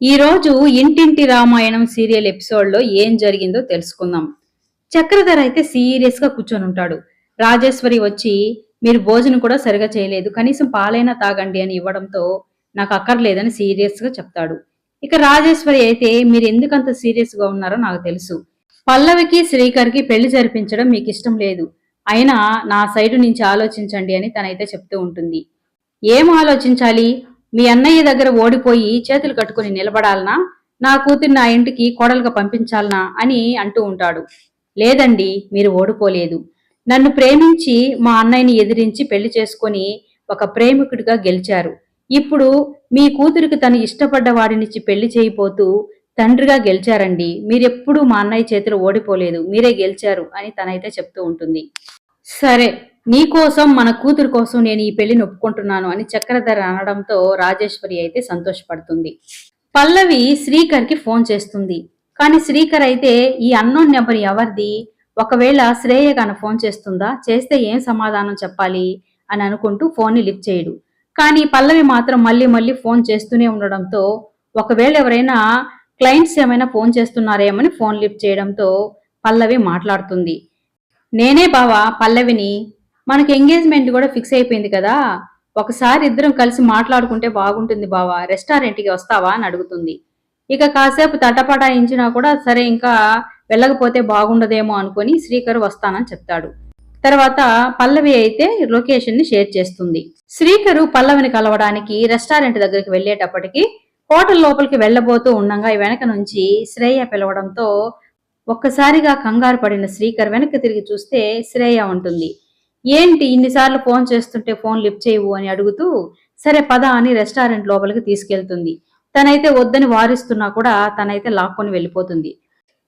ఈ రోజు ఇంటింటి రామాయణం సీరియల్ ఎపిసోడ్లో ఏం జరిగిందో తెలుసుకుందాం. చక్రధర అయితే సీరియస్గా కూర్చొని ఉంటాడు. రాజేశ్వరి వచ్చి మీరు భోజనం కూడా సరిగా చేయలేదు కనీసం పాలైనా తాగండి అని ఇవ్వడంతో నాకు అక్కర్లేదని సీరియస్గా చెప్తాడు. ఇక రాజేశ్వరి అయితే మీరు ఎందుకంత సీరియస్గా ఉన్నారో నాకు తెలుసు. పల్లవికి శ్రీకర్కి పెళ్ళి జరిపించడం మీకు ఇష్టం లేదు. అయినా నా సైడు నుంచి ఆలోచించండి అని తనైతే చెప్తూ ఉంటుంది. ఏం ఆలోచించాలి? మీ అన్నయ్య దగ్గర ఓడిపోయి చేతులు కట్టుకుని నిలబడాలనా? నా కూతురు నా ఇంటికి కోడలుగా పంపించాలనా? అని అంటూ ఉంటాడు. లేదండి మీరు ఓడిపోలేదు. నన్ను ప్రేమించి మా అన్నయ్యని ఎదిరించి పెళ్ళి చేసుకొని ఒక ప్రేమికుడిగా గెలిచారు. ఇప్పుడు మీ కూతురికి తను ఇష్టపడ్డ వాడినిచ్చి పెళ్ళి చేయిపోతూ తండ్రిగా గెలిచారండి. మీరెప్పుడూ మా అన్నయ్య చేతిలో ఓడిపోలేదు. మీరే గెలిచారు అని తనైతే చెప్తూ ఉంటుంది. సరే నీ కోసం మన కూతురు కోసం నేను ఈ పెళ్ళిని ఒప్పుకుంటున్నాను అని చక్రధర అనడంతో రాజేశ్వరి అయితే సంతోషపడుతుంది. పల్లవి శ్రీకర్కి ఫోన్ చేస్తుంది. కానీ శ్రీకర్ అయితే ఈ అన్నోన్ నెంబర్ ఎవరిది? ఒకవేళ శ్రేయ గాన ఫోన్ చేస్తుందా? చేస్తే ఏం సమాధానం చెప్పాలి? అని అనుకుంటూ ఫోన్ని లిఫ్ట్ చేయడు. కానీ పల్లవి మాత్రం మళ్ళీ మళ్ళీ ఫోన్ చేస్తూనే ఉండడంతో ఒకవేళ ఎవరైనా క్లయింట్స్ ఏమైనా ఫోన్ చేస్తున్నారేమని ఫోన్ లిఫ్ట్ చేయడంతో పల్లవి మాట్లాడుతుంది. నేనే బావా పల్లవిని మనకి ఎంగేజ్మెంట్ కూడా ఫిక్స్ అయిపోయింది కదా. ఒకసారి ఇద్దరం కలిసి మాట్లాడుకుంటే బాగుంటుంది బావా. రెస్టారెంట్కి వస్తావా అని అడుగుతుంది. ఇక కాసేపు తటపటాయించినా కూడా సరే ఇంకా వెళ్ళకపోతే బాగుండదేమో అనుకొని శ్రీకర్ వస్తానని చెప్తాడు. తర్వాత పల్లవి అయితే లొకేషన్ని షేర్ చేస్తుంది. శ్రీకరు పల్లవిని కలవడానికి రెస్టారెంట్ దగ్గరికి వెళ్ళేటప్పటికి హోటల్ లోపలికి వెళ్ళబోతూ ఉండగా వెనక నుంచి శ్రేయ పిలవడంతో ఒక్కసారిగా కంగారు పడిన శ్రీకర్ వెనక్కి తిరిగి చూస్తే శ్రేయ ఉంటుంది. ఏంటి ఇన్నిసార్లు ఫోన్ చేస్తుంటే ఫోన్ లిఫ్ట్ చేయవు అని అడుగుతూ సరే పద అని రెస్టారెంట్ లోపలికి తీసుకెళ్తుంది. తనైతే వద్దని వారిస్తున్నా కూడా తనైతే లాక్కొని వెళ్ళిపోతుంది.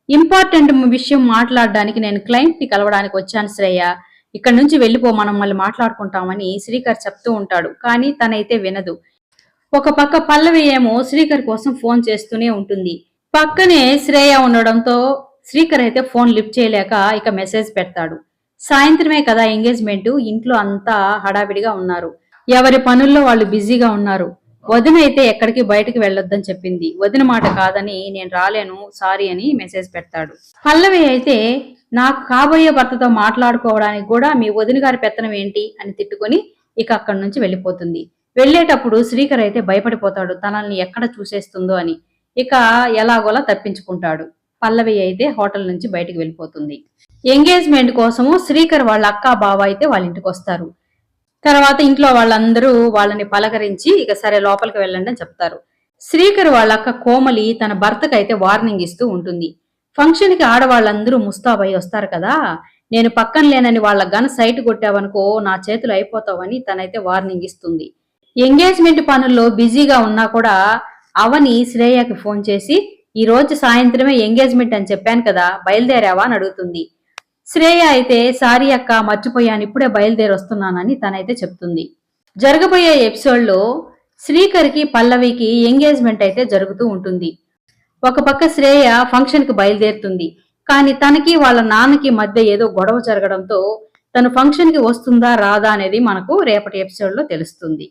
ఇంపార్టెంట్ విషయం మాట్లాడడానికి నేను క్లయింట్ని కలవడానికి వచ్చాను శ్రేయ. ఇక్కడ నుంచి వెళ్ళిపో మనం మళ్ళీ మాట్లాడుకుంటామని శ్రీకర్ చెప్తూ ఉంటాడు. కానీ తనైతే వినదు. ఒక పక్క పల్లవి ఏమో శ్రీకర్ కోసం ఫోన్ చేస్తూనే ఉంటుంది. పక్కనే శ్రేయ ఉండడంతో శ్రీకర్ అయితే ఫోన్ లిఫ్ట్ చేయలేక ఇక మెసేజ్ పెడతాడు. సాయంత్రమే కదా ఎంగేజ్మెంట్ ఇంట్లో అంతా హడావిడిగా ఉన్నారు. ఎవరి పనుల్లో వాళ్ళు బిజీగా ఉన్నారు. వదిన అయితే ఎక్కడికి బయటకు వెళ్ళొద్దని చెప్పింది. వదిన మాట కాదని నేను రాలేను సారీ అని మెసేజ్ పెడతాడు. పల్లవి అయితే నాకు కాబోయే భర్తతో మాట్లాడుకోవడానికి కూడా మీ వదిన గారి పెత్తనం ఏంటి అని తిట్టుకొని ఇక అక్కడి నుంచి వెళ్ళిపోతుంది. వెళ్ళేటప్పుడు శ్రీకర్ అయితే భయపడిపోతాడు తనల్ని ఎక్కడ చూసేస్తుందో అని. ఇక ఎలాగోలా తప్పించుకుంటాడు. పల్లవి అయితే హోటల్ నుంచి బయటికి వెళ్ళిపోతుంది. ఎంగేజ్మెంట్ కోసము శ్రీకర్ వాళ్ళ అక్క బావ అయితే వాళ్ళ ఇంటికి వస్తారు. తర్వాత ఇంట్లో వాళ్ళందరూ వాళ్ళని పలకరించి ఇక సరే లోపలికి వెళ్ళండి అని చెప్తారు. శ్రీకర్ వాళ్ళ అక్క కోమలి తన భర్తకు అయితే వార్నింగ్ ఇస్తూ ఉంటుంది. ఫంక్షన్కి ఆడవాళ్ళందరూ ముస్తాబై వస్తారు కదా నేను పక్కన లేనని వాళ్ళ గన్ సైట్ కొట్టావనుకో నా చేతులు అయిపోతావని తనైతే వార్నింగ్ ఇస్తుంది. ఎంగేజ్మెంట్ పనుల్లో బిజీగా ఉన్నా కూడా అవని శ్రేయకి ఫోన్ చేసి ఈ రోజు సాయంత్రమే ఎంగేజ్మెంట్ అని చెప్పాను కదా బయలుదేరావా అని అడుగుతుంది. శ్రేయ అయితే సారీ అక్క మర్చిపోయాను ఇప్పుడే బయలుదేరి వస్తున్నానని తనైతే చెప్తుంది. జరగబోయే ఎపిసోడ్లో శ్రీకర్కి పల్లవికి ఎంగేజ్మెంట్ అయితే జరుగుతూ ఉంటుంది. ఒక పక్క శ్రేయ ఫంక్షన్కి బయలుదేరుతుంది. కానీ తనకి వాళ్ళ నాన్నకి మధ్య ఏదో గొడవ జరగడంతో తను ఫంక్షన్కి వస్తుందా రాదా అనేది మనకు రేపటి ఎపిసోడ్లో తెలుస్తుంది.